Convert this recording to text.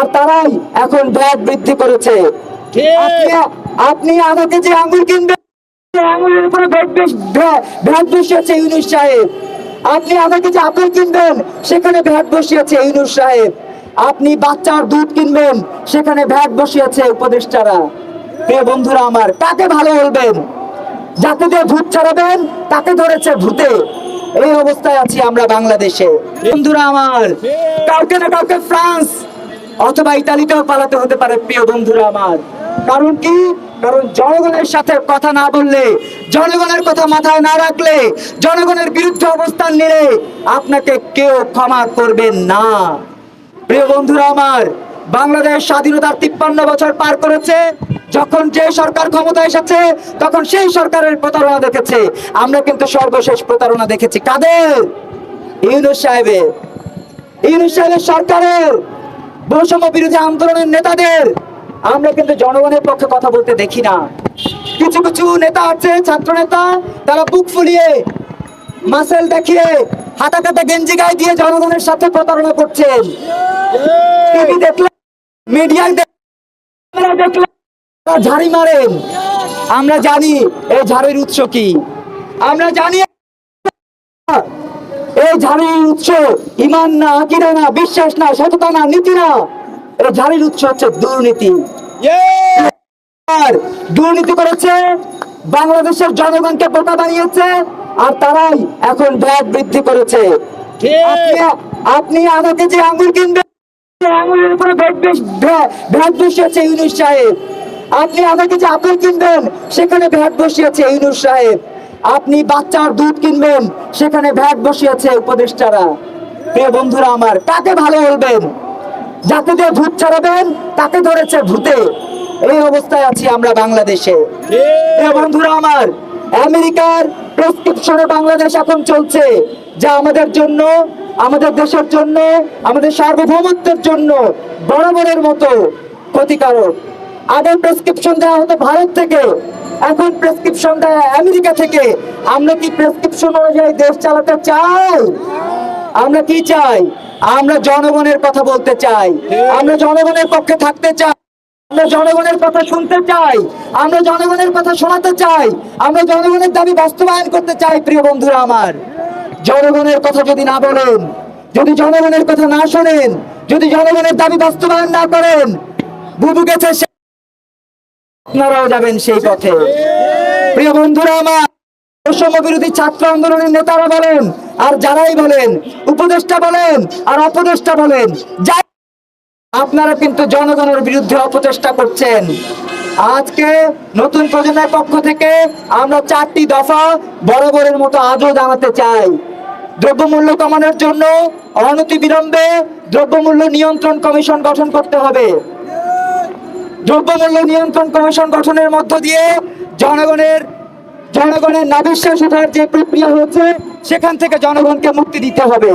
আর তারাই এখন ভ্যাট বৃদ্ধি করেছে। আপনি- আধা কেজি আঙ্গুর কিনবেন আঙুলের উপরে ভ্যাট বসিয়েছে ইউনুস সাহেব। আপনি আপেল কিনবেন সেখানে ভ্যাট বসিয়েছে ইউনুস সাহেব। আপনি বাচ্চার দুধ কিনবেন সেখানে ভ্যাট বসিয়েছে উপদেষ্টারা। প্রিয় বন্ধুরা আমার কাকে ভালো বলবেন? যাকে দিয়ে ভূত ছাড়াবেন তাকে ধরেছে ভূতে। এই অবস্থায় আছি আমরা বাংলাদেশে। বন্ধুরা আমার কাউকে না কাউকে ফ্রান্স অথবা ইতালিতেও পালাতে হতে পারে, প্রিয় বন্ধুরা আমার। কারণ কি? কারণ জনগণের সাথে কথা না বললে, জনগণের কথা মাথায় না রাখলে, জনগণের বিরুদ্ধে অবস্থান নিলে আপনাকে কেউ ক্ষমা করবেন না। প্রিয় বন্ধুরা আমার, বাংলাদেশ স্বাধীনতার তিপ্পান্ন বছর পার করেছে। যখন যে সরকার ক্ষমতা এসেছে, তখন সেই সরকারের প্রতারণা দেখেছে। আমরা কিন্তু সর্বশেষ প্রতারণা দেখেছি। কাদের? ইউনুস সাহেবের। ইউনুস সাহেবের সরকারের। বৈষম্য বিরোধী আন্দোলনের নেতাদের। আমরা কিন্তু জনগণের পক্ষে কথা বলতে দেখি না। কিছু কিছু নেতা আছে, ছাত্র নেতা, তারা বুক ফুলিয়ে মাসেল দেখিয়ে হাতা কাটা গেঞ্জি গায়ে দিয়ে জনগণের সাথে প্রতারণা করছেন। টিভি দেখলে, মিডিয়ায় দেখলে তারা ঝাড়ি মারেন। আমরা জানি এই ঝাড়ির উৎস কি। আমরা জানি ঝাড়ির উৎস। ইমান না আকিরা না বিশ্বাস না সততা না নীতি না। এই ঝাড়ির উৎস হচ্ছে দুর্নীতি। দুর্নীতি করেছে বাংলাদেশের জনগণকে বোকা বানিয়েছে আর তারাই এখন ব্যাগ বৃদ্ধি করেছে। আপনি- আধা কেজি আঙ্গুর কিনবেন আঙুলের উপরে ভ্যাট বসিয়েছে ইউনুস সাহেব। আপনি আধা কেজি আপেল কিনবেন সেখানে ভ্যাট বসিয়েছে ইউনুস সাহেব। আপনি বাচ্চার দুধ কিনবেন, সেখানে ভ্যাট বসিয়েছে উপদেষ্টারা। প্রিয় বন্ধুরা আমার, কাকে ভালো বলবেন? যাকে দিয়ে ভূত ছাড়াবেন, তাকে ধরেছে ভূতে। এই অবস্থায় আছি আমরা বাংলাদেশে। বন্ধুরা আমার, আমেরিকার প্রেসক্রিপশনে বাংলাদেশ এখন চলছে, যা আমাদের জন্য, আমাদের দেশের জন্য, আমাদের সার্বভৌমত্বের জন্য বরাবরের মতো ক্ষতিকারক। আগে প্রেসক্রিপশন দেওয়া হতো ভারত থেকে এখন প্রেসক্রিপশন দেয় আমেরিকা থেকে। আমরা কি প্রেসক্রিপশন অনুযায়ী দেশ চালাতে চাই? আমরা কি চাই? আমরা জনগণের কথা বলতে চাই। আমরা জনগণের পক্ষে থাকতে চাই। আমরা জনগণের কথা শুনতে চাই। আমরা জনগণের কথা শোনাতে চাই। আমরা জনগণের দাবি বাস্তবায়ন করতে চাই, প্রিয় বন্ধুরা আমার। জনগণের কথা যদি না বলেন, যদি জনগণের কথা না শোনেন, যদি জনগণের দাবি বাস্তবায়ন না করেন, বুবু গেছে আপনারাও যাবেন সেই পথে। প্রিয় বন্ধুরা আমার, বৈষম্য বিরোধী ছাত্র আন্দোলনের নেতারা বলেন, আর যারাই বলেন, উপদেষ্টা বলেন, আর অপদেষ্টা বলেন, যাই আপনারা কিন্তু জনগণের বিরুদ্ধে অপচেষ্টা করছেন। আজকে নতুন প্রজন্মের পক্ষ থেকে আমরা চারটি দফা বরাবরের মতো আজও জানাতে চাই। দ্রব্যমূল্য কমানোর জন্য অনতি বিলম্বে দ্রব্যমূল্য নিয়ন্ত্রণ কমিশন গঠন করতে হবে। দ্রব্যমূল্য নিয়ন্ত্রণ কমিশন গঠনের মধ্য দিয়ে জনগণের জনগণের নাবিশ্বাস ওঠার যে প্রক্রিয়া হচ্ছে সেখান থেকে জনগণকে মুক্তি দিতে হবে।